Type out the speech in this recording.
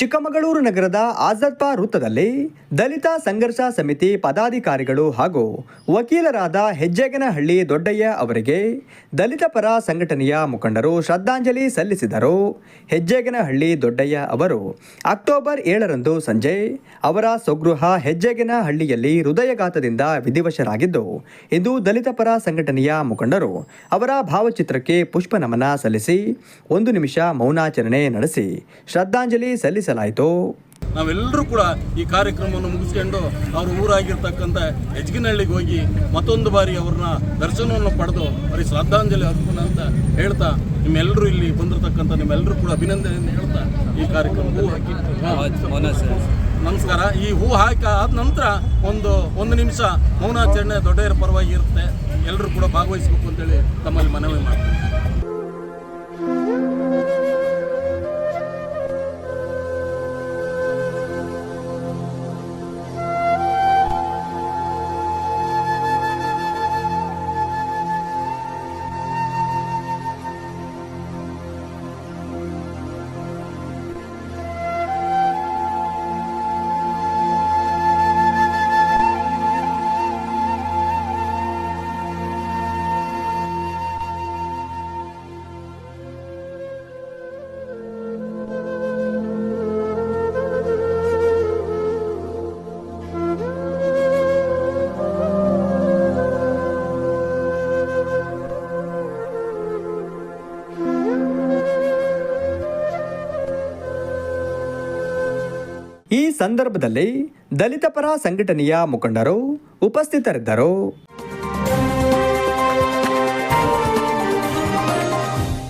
ಚಿಕ್ಕಮಗಳೂರು ನಗರದ ಆಜಾದ್ಪಾ ವೃತ್ತದಲ್ಲಿ ದಲಿತ ಸಂಘರ್ಷ ಸಮಿತಿ ಪದಾಧಿಕಾರಿಗಳು ಹಾಗೂ ವಕೀಲರಾದ ಹೆಜ್ಜೆಗನಹಳ್ಳಿ ದೊಡ್ಡಯ್ಯ ಅವರಿಗೆ ದಲಿತ ಪರ ಸಂಘಟನೆಯ ಮುಖಂಡರು ಶ್ರದ್ಧಾಂಜಲಿ ಸಲ್ಲಿಸಿದರು. ಹೆಜ್ಜೆಗನಹಳ್ಳಿ ದೊಡ್ಡಯ್ಯ ಅವರು ಅಕ್ಟೋಬರ್ ಏಳರಂದು ಸಂಜೆ ಅವರ ಸ್ವಗೃಹ ಹೆಜ್ಜೆಗನಹಳ್ಳಿಯಲ್ಲಿ ಹೃದಯಘಾತದಿಂದ ವಿಧಿವಶರಾಗಿದ್ದು, ಇಂದು ದಲಿತ ಪರ ಸಂಘಟನೆಯ ಮುಖಂಡರು ಅವರ ಭಾವಚಿತ್ರಕ್ಕೆ ಪುಷ್ಪ ನಮನ ಸಲ್ಲಿಸಿ, ಒಂದು ನಿಮಿಷ ಮೌನಾಚರಣೆ ನಡೆಸಿ ಶ್ರದ್ಧಾಂಜಲಿ ಸಲ್ಲಿಸಲಾಯಿತು. ನಾವೆಲ್ಲರೂ ಕೂಡ ಈ ಕಾರ್ಯಕ್ರಮವನ್ನು ಮುಗಿಸ್ಕೊಂಡು ಅವ್ರ ಊರಾಗಿರ್ತಕ್ಕಂಥ ಹೆಜ್ಗಿನಹಳ್ಳಿಗೆ ಹೋಗಿ ಮತ್ತೊಂದು ಬಾರಿ ಅವ್ರನ್ನ ದರ್ಶನವನ್ನು ಪಡೆದು ಅವರಿಗೆ ಶ್ರದ್ಧಾಂಜಲಿ ಅರ್ಪಣ ಅಂತ ಹೇಳ್ತಾ ನಿಮ್ಮೆಲ್ಲರೂ ಇಲ್ಲಿ ಬಂದಿರತಕ್ಕಂಥ ನಿಮ್ಮೆಲ್ಲರೂ ಕೂಡ ಅಭಿನಂದನೆಯನ್ನು ಹೇಳ್ತಾ ಈ ಕಾರ್ಯಕ್ರಮ ಹೂ ಹಾಕಿ ನಮಸ್ಕಾರ. ಈ ಹೂ ಹಾಕಿ ಆದ ನಂತರ ಒಂದು ಒಂದು ನಿಮಿಷ ಮೌನಾಚರಣೆ ದೊಡ್ಡ ಪರವಾಗಿ ಇರುತ್ತೆ. ಎಲ್ಲರೂ ಕೂಡ ಭಾಗವಹಿಸಬೇಕು ಅಂತೇಳಿ ತಮ್ಮಲ್ಲಿ ಮನವಿ ಮಾಡ್ತೀನಿ. ಈ ಸಂದರ್ಭದಲ್ಲಿ ದಲಿತ ಪರ ಸಂಘಟನೆಯ ಮುಖಂಡರು ಉಪಸ್ಥಿತರಿದ್ದರು.